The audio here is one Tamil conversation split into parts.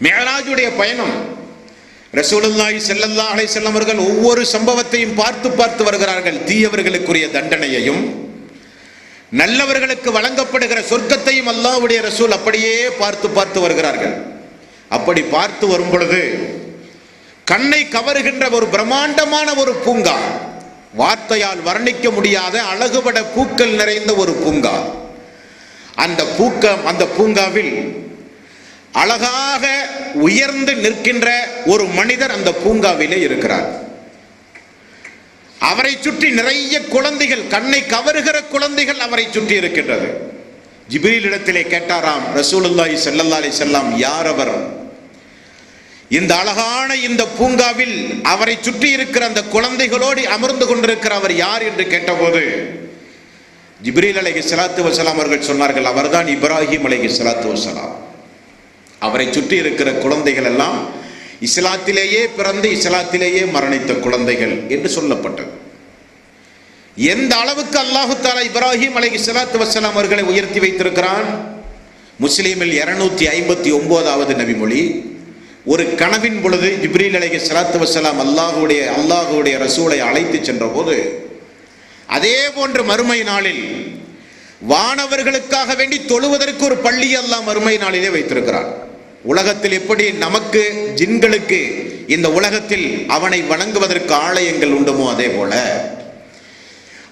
மேராஜுடைய பயணம். ரசூலுல்லாஹி ஸல்லல்லாஹு அலைஹி வஸல்லம் அவர்கள் ஒவ்வொரு சம்பவத்தையும் பார்த்து பார்த்து வருகிறார்கள். தீயவர்களுக்குரிய தண்டனையையும் நல்லவர்களுக்கு வழங்கப்படுகிற சொர்க்கத்தையும் அல்லாஹ்வுடைய ரசூல் அப்படியே பார்த்து பார்த்து வருகிறார்கள். அப்படி பார்த்து வரும் பொழுது கண்ணை கவருகின்ற ஒரு பிரம்மாண்டமான ஒரு பூங்கா வார்த்தையால் வர்ணிக்க முடியாத அழகுபட பூக்கள் நிறைந்த ஒரு பூங்கா. அந்த பூக்க அந்த பூங்காவில் அழகாக உயர்ந்து நிற்கின்ற ஒரு மனிதர் அந்த பூங்காவிலே இருக்கிறார். அவரை சுற்றி நிறைய குழந்தைகள் கண்ணை கவருகிற குழந்தைகள் அவரை சுற்றி இருக்கின்றது. ஜிபிரில் இடத்திலே கேட்டாராம் ரசூலுல்லாஹி ஸல்லல்லாஹு அலி செல்லாம் யார் அவர்? இந்த அழகான இந்த பூங்காவில் அவரை சுற்றி இருக்கிற அந்த குழந்தைகளோடு அமர்ந்து கொண்டிருக்கிற அவர் யார் என்று கேட்டபோது ஜிப்ரீல் அலைஹி சலாத்து வசலாம் அவர்கள் சொன்னார்கள் அவர்தான் இப்ராஹிம் அலைஹி சலாத்து வசலாம் அவரை சுற்றி இருக்கிற குழந்தைகள் எல்லாம் இஸ்லாத்திலேயே பிறந்து இஸ்லாத்திலேயே மரணித்த குழந்தைகள் என்று சொல்லப்பட்டது. எந்த அளவுக்கு அல்லாஹு தாலா இப்ராஹிம் அலை இஸ்லாத்து வசலாம் அவர்களை உயர்த்தி வைத்திருக்கிறான்? முஸ்லீமில் இருநூத்தி ஐம்பத்தி ஒன்பதாவது நபிமொழி. ஒரு கனவின் பொழுது ஜிப்ரீல் அலைஹி சலாத்து வசலாம் அல்லாஹுடைய அல்லாஹுடைய ரசூலை அழைத்து சென்ற போது அதே போன்று மறுமை நாளில் வானவர்களுக்காக வேண்டி தொழுவதற்கு ஒரு பள்ளி அல்லாஹ் மறுமை நாளிலே வைத்திருக்கிறான். உலகத்தில் எப்படி நமக்கு ஜின்களுக்கு இந்த உலகத்தில் அவனை வணங்குவதற்கு ஆலயங்கள் உண்டுமோ அதே போல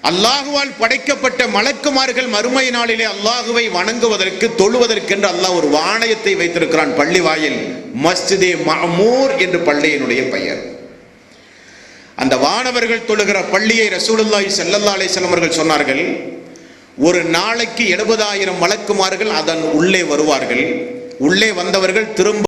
அல்லாஹுவால் படைக்கப்பட்ட மலக்குமார்கள் மறுமை நாளிலே அல்லாஹுவை வணங்குவதற்கு தொழுவதற்கென்று அல்லாஹ் ஒரு வாணயத்தை வைத்திருக்கிறான் பள்ளி வாயில் மஸ்ஜிதே மமூர் என்று பள்ளியினுடைய பெயர். அந்த வானவர்கள் தொழுகிற பள்ளியை ரசூலுல்லாஹி ஸல்லல்லாஹு அலைஹி அவர்கள் சொன்னார்கள் ஒரு நாளைக்கு எழுபதாயிரம் மலக்குமார்கள் அதன் உள்ளே வருவார்கள் உள்ளே வந்தவர்கள் திரும்ப